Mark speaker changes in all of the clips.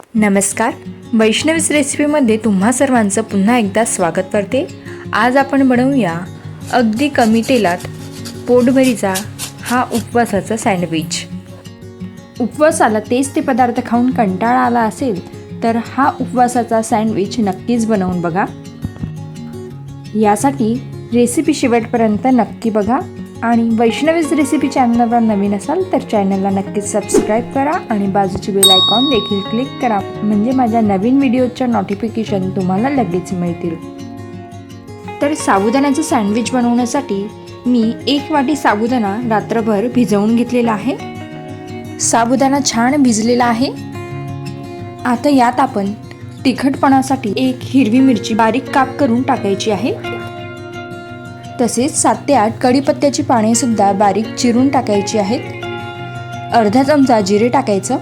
Speaker 1: नमस्कार. वैष्णवीस रेसिपीमध्ये तुम्हा सर्वांचं पुन्हा एकदा स्वागत करते. आज आपण बनवूया अगदी कमी तेलात पोटभरीचा हा उपवासाचा सँडविच. उपवासाला तेच ते पदार्थ खाऊन कंटाळा आला असेल तर हा उपवासाचा सँडविच नक्कीच बनवून बघा. यासाठी रेसिपी शेवटपर्यंत नक्की बघा. आणि वैष्णवीज रेसिपी चॅनलवर नवीन असाल तर चॅनलला नक्कीच सबस्क्राईब करा आणि बाजूची बेल आयकॉन देखील क्लिक करा. म्हणजे माझ्या नवीन व्हिडिओच्या नोटिफिकेशन तुम्हाला लगेच मिळतील. तर साबुदाण्याचं सँडविच बनवण्यासाठी मी एक वाटी साबुदाणा रात्रभर भिजवून घेतलेला आहे. साबुदाणा छान भिजलेला आहे. आता यात आपण तिखटपणासाठी एक हिरवी मिरची बारीक काप करून टाकायची आहे. तसेच सात ते आठ कढीपत्त्याची पाने सुद्धा बारीक चिरून टाकायची आहेत. अर्धा चमचा जिरे टाकायचं.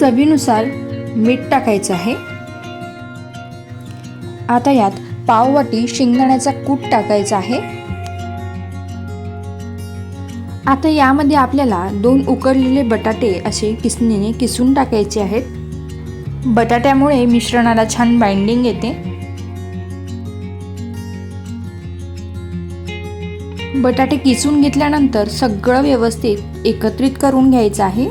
Speaker 1: चवीनुसार मीठ टाकायचं आहे. आता यात पाव वाटी शेंगदाण्याचा कूट टाकायचा आहे. आता यामध्ये आपल्याला दोन उकडलेले बटाटे असे किसणीने किसून टाकायचे आहेत. बटाट्यामुळे मिश्रणाला छान बाइंडिंग येते. बटाटे किसून घेतल्यानंतर सगळं व्यवस्थित एकत्रित करून घ्यायचं आहे.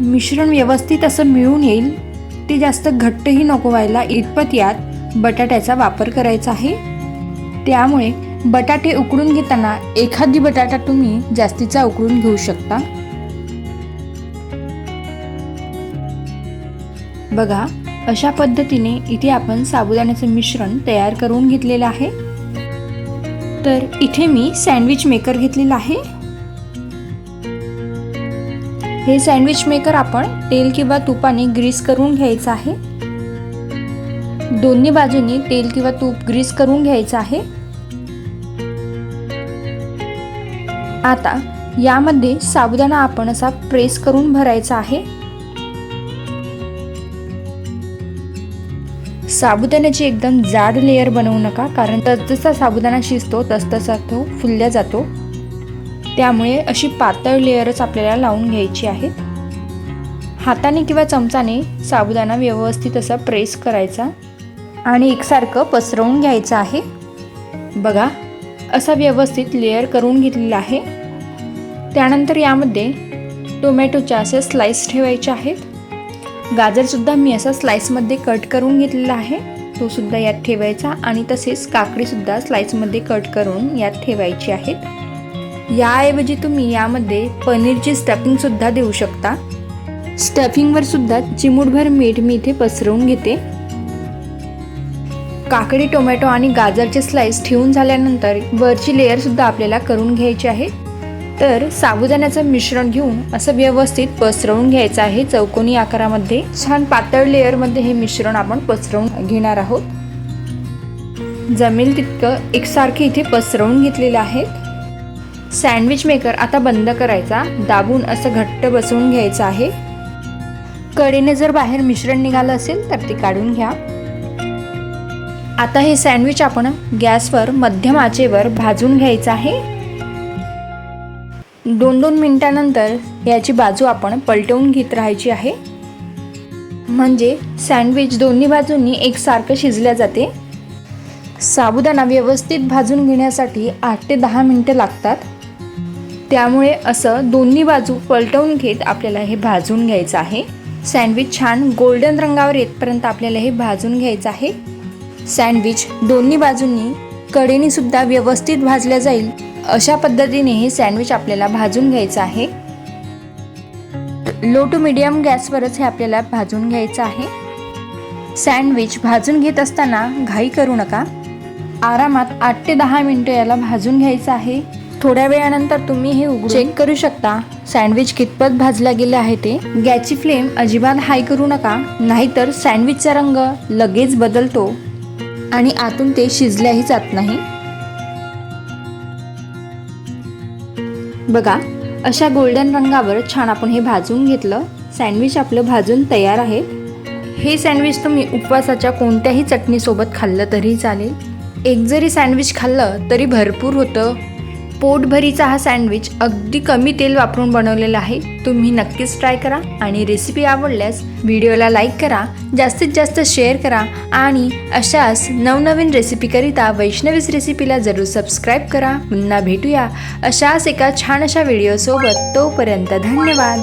Speaker 1: मिश्रण व्यवस्थित असं मिळून येईल. ते जास्त घट्टही नको व्हायला इतपत यात बटाट्याचा वापर करायचा आहे. त्यामुळे बटाटे उकडून घेताना एखादी बटाटा तुम्ही जास्तीचा उकडून घेऊ शकता. बघा अशा पद्धतीने इथे आपण साबुदाण्याचं मिश्रण तयार करून घेतलेलं आहे. तर इथे मी सँडविच मेकर घेतलेला आहे. हे सँडविच मेकर आपण तेल किंवा तुपाने ग्रीस करून घ्यायचं आहे. दोन्ही बाजूनी तेल किंवा तूप ग्रीस करून घ्यायचं आहे. आता यामध्ये साबुदाणा आपण असा प्रेस करून भरायचा आहे. साबुदाण्याची एकदम जाड लेअर बनवू नका कारण जसा साबुदाणा शिजतो तसतसा तो फुलल्या जातो. त्यामुळे अशी पातळ लेअरच आपल्याला लावून घ्यायची आहेत. हाताने किंवा चमचाने साबुदाणा व्यवस्थित असा प्रेस करायचा आणि एकसारखं पसरवून घ्यायचं आहे. बघा असा व्यवस्थित लेअर करून घेतलेला आहे. त्यानंतर यामध्ये टोमॅटोच्या असे स्लाइस ठेवायचे आहेत. गाजरसुद्धा मी असा स्लाईसमध्ये कट करून घेतलेला आहे. तो सुद्धा यात ठेवायचा आणि तसेच काकडीसुद्धा स्लाईसमध्ये कट करून यात ठेवायची आहेत. याऐवजी तुम्ही यामध्ये पनीरची स्टफिंगसुद्धा देऊ शकता. स्टफिंगवर सुद्धा चिमूटभर मीठ मी इथे पसरवून घेते. काकडी टोमॅटो आणि गाजरचे स्लाईस ठेवून झाल्यानंतर वरची लेअरसुद्धा आपल्याला करून घ्यायची आहे. तर साबुदाण्याचं मिश्रण घेऊन असं व्यवस्थित पसरवून घ्यायचं आहे चौकोनी आकारामध्ये. छान पातळ लेअरमध्ये हे मिश्रण आपण पसरवून घेणार आहोत. जमेल तितकं एकसारखे इथे पसरवून घेतलेलं आहे. सँडविच मेकर आता बंद करायचा. दाबून असं घट्ट बसवून घ्यायचं आहे. कडेने जर बाहेर मिश्रण निघालं असेल तर ते काढून घ्या. आता हे सँडविच आपण गॅसवर मध्यम आचेवर भाजून घ्यायचं आहे. दोन दोन मिनटानंतर याची बाजू आपण पलटवून घेत राहायची आहे. म्हणजे सँडविच दोन्ही बाजूंनी एकसारखं शिजल्या जाते. साबुदाणा व्यवस्थित भाजून घेण्यासाठी आठ ते दहा मिनटं लागतात. त्यामुळे असं दोन्ही बाजू पलटवून घेत आपल्याला हे भाजून घ्यायचं आहे. सँडविच छान गोल्डन रंगावर येतपर्यंत आपल्याला हे भाजून घ्यायचं आहे. सँडविच दोन्ही बाजूंनी कडेनीसुद्धा व्यवस्थित भाजल्या जाईल. अशा पद्धतीने हे सँडविच आपल्याला भाजून घ्यायचं आहे. लो टू मिडियम गॅसवरच हे आपल्याला भाजून घ्यायचं आहे. सँडविच भाजून घेत असताना घाई करू नका. आरामात आठ ते दहा मिनटं याला भाजून घ्यायचं आहे. थोड्या वेळानंतर तुम्ही हे उघडून चेक करू शकता सँडविच कितपत भाजला गेले आहे ते. गॅसची फ्लेम अजिबात हाय करू नका नाहीतर सँडविचचा रंग लगेच बदलतो. आणि आतून ते शिजल्याही जात नाही. बघा अशा गोल्डन रंगावर छान आपण हे भाजून घेतलं. सँडविच आपलं भाजून तयार आहे. हे सँडविच तुम्ही उपवासाच्या कोणत्याही चटणीसोबत खाल्लं तरी चालेल. एक जरी सँडविच खाल्लं तरी भरपूर होतं. पोटभरीचा हा सँडविच अगदी कमी तेल वापरून बनवलेला आहे. तुम्ही नक्कीच ट्राय करा आणि रेसिपी आवडल्यास व्हिडिओला लाईक करा जास्तीत जास्त शेअर करा आणि अशाच नवनवीन रेसिपीकरिता वैष्णवीस रेसिपीला जरूर सबस्क्राईब करा. पुन्हा भेटूया अशाच एका छान अशा व्हिडिओसोबत तोपर्यंत धन्यवाद.